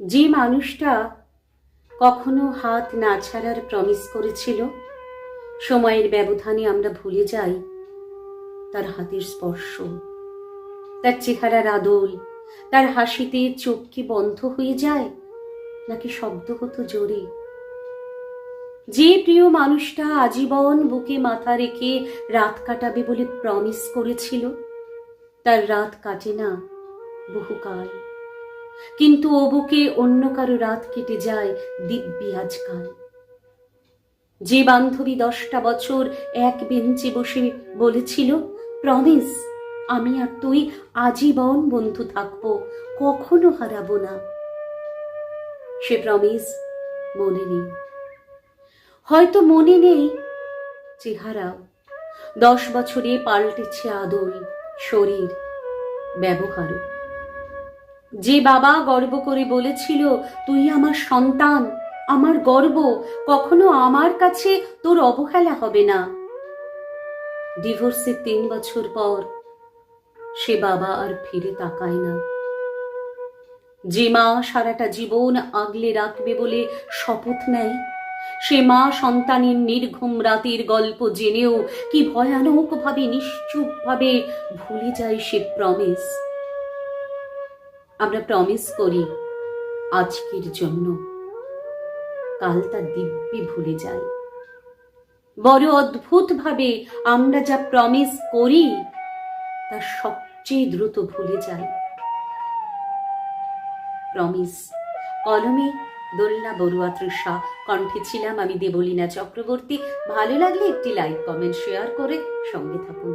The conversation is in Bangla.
যে মানুষটা কখনো হাত না ছাড়ার প্রমিস করেছিল, সময়ের ব্যবধানে আমরা ভুলে যাই, তার হাতের স্পর্শ, তার চেহারার আদল, তার হাসিতে চোখ কি বন্ধ হয়ে যায়, নাকি শব্দ হতো জোরে? যে প্রিয় মানুষটা আজীবন বুকে মাথা রেখে রাত কাটাবে বলে প্রমিস করেছিল, তার রাত কাটে না বহুকাল। কিন্তু ও বুকে অন্য কারও রাত কেটে যায় দিব্যি আজকাল। যে বান্ধবী দশটা বছর এক বেঞ্চে বসে বলেছিল, প্রমিস, আমি আর তুই আজীবন বন্ধু থাকব, কখনো হারাবো না। সে প্রমিস মনে নেই। হয়তো মনে নেই চেহারাও দশ বছরে পাল্টেছে আদল শরীর ব্যবহারও যে বাবা গর্ব করে বলেছিল, তুই আমার সন্তান, আমার গর্ব, কখনো আমার কাছে তোর অবহেলা হবে না। ডিভোর্সের তিন বছর পর সে বাবা আর ফিরে তাকায় না। যে মা সারাটা জীবন আগলে রাখবে বলে শপথ নেয়, সে মা সন্তানের নির্ঘুম রাতের গল্প জেনেও কি ভয়ানক ভাবে নিশ্চুপ ভাবে ভুলে যায় সে প্রমিস আমরা প্রমিস করি, আজকের জন্য কাল তা দিব্যি ভুলে যাই বড় অদ্ভুত ভাবে আমরা যা প্রমিস করি, তা সবচেয়ে দ্রুত ভুলে যাই প্রমিস কলমে দোলনা বড়ুয়া তৃষা, কণ্ঠে ছিলাম আমি দেবলীনা চক্রবর্তী। ভালো লাগলে একটি লাইক কমেন্ট শেয়ার করে সঙ্গে থাকুন।